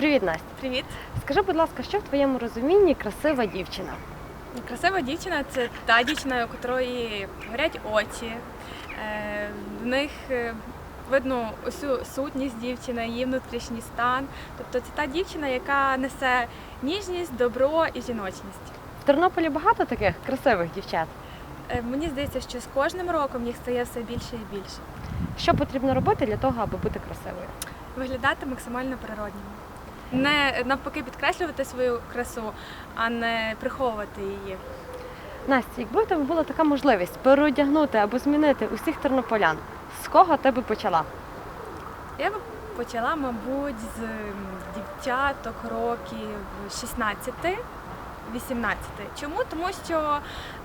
Привіт, Настя. Привіт. Скажи, будь ласка, що в твоєму розумінні красива дівчина? Красива дівчина це та дівчина, у котрої горять очі. Е, В них е, видно усю сутність дівчини, її внутрішній стан. Тобто це та дівчина, яка несе ніжність, добро і жіночність. В Тернополі багато таких красивих дівчат. Е, Мені здається, що з кожним роком їх стає все більше і більше. Що потрібно робити для того, аби бути красивою? Виглядати максимально природньо. Не навпаки підкреслювати свою красу, а не приховувати її. Настя, якби у тебе була така можливість переодягнути або змінити усіх тернополян, з кого ти би почала? Я б почала, мабуть, з дівчаток років 16. 18. Чому? Тому що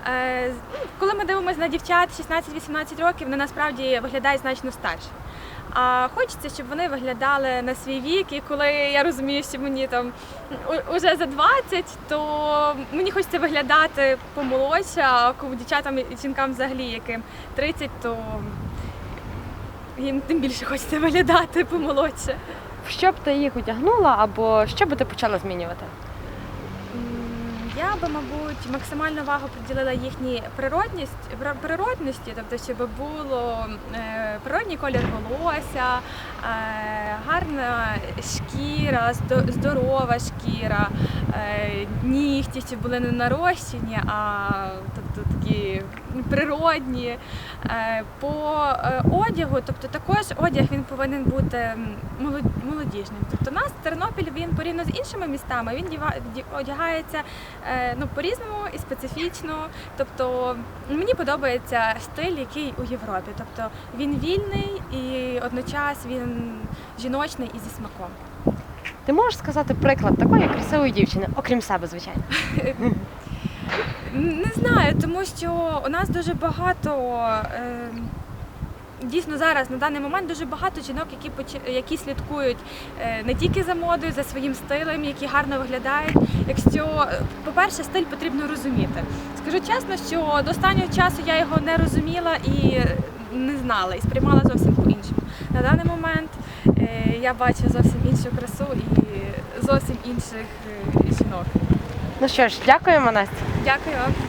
е, ну, коли ми дивимося на дівчат 16-18 років, вони насправді виглядають значно старше. А хочеться, щоб вони виглядали на свій вік, і коли я розумію, що мені там уже за 20, то мені хочеться виглядати помолодше, а дівчатам і жінкам взагалі яким 30, то їм тим більше хочеться виглядати помолодше. Що б ти їх одягнула, або що би ти почала змінювати? Я би, мабуть, максимальну увагу приділила їхній природність, природності, тобто, щоб було е, природній колір волосся, е, гарна шкіра, здо- здорова шкіра, е, нігті, щоб були не нарощені, а тобто такі природні. Е, По е, одягу, тобто також одяг він повинен бути молодіжним. Тобто, у нас Тернопіль він порівняно з іншими містами, він одягається е, ну, по-різному і специфічно. Тобто мені подобається стиль, який у Європі. Тобто він вільний і одночас він жіночний і зі смаком. Ти можеш сказати приклад такої красивої дівчини, окрім себе, звичайно. Не знаю, тому що у нас дуже багато. Е, Дійсно, зараз на даний момент дуже багато жінок, які які слідкують е, не тільки за модою, за своїм стилем, які гарно виглядають. Якщо, е, по-перше, стиль потрібно розуміти. Скажу чесно, що до останнього часу я його не розуміла і не знала, і сприймала зовсім момент е, я бачу зовсім іншу красу і зовсім інших е, жінок. Ну що ж, дякуємо, Настя. Дякую вам.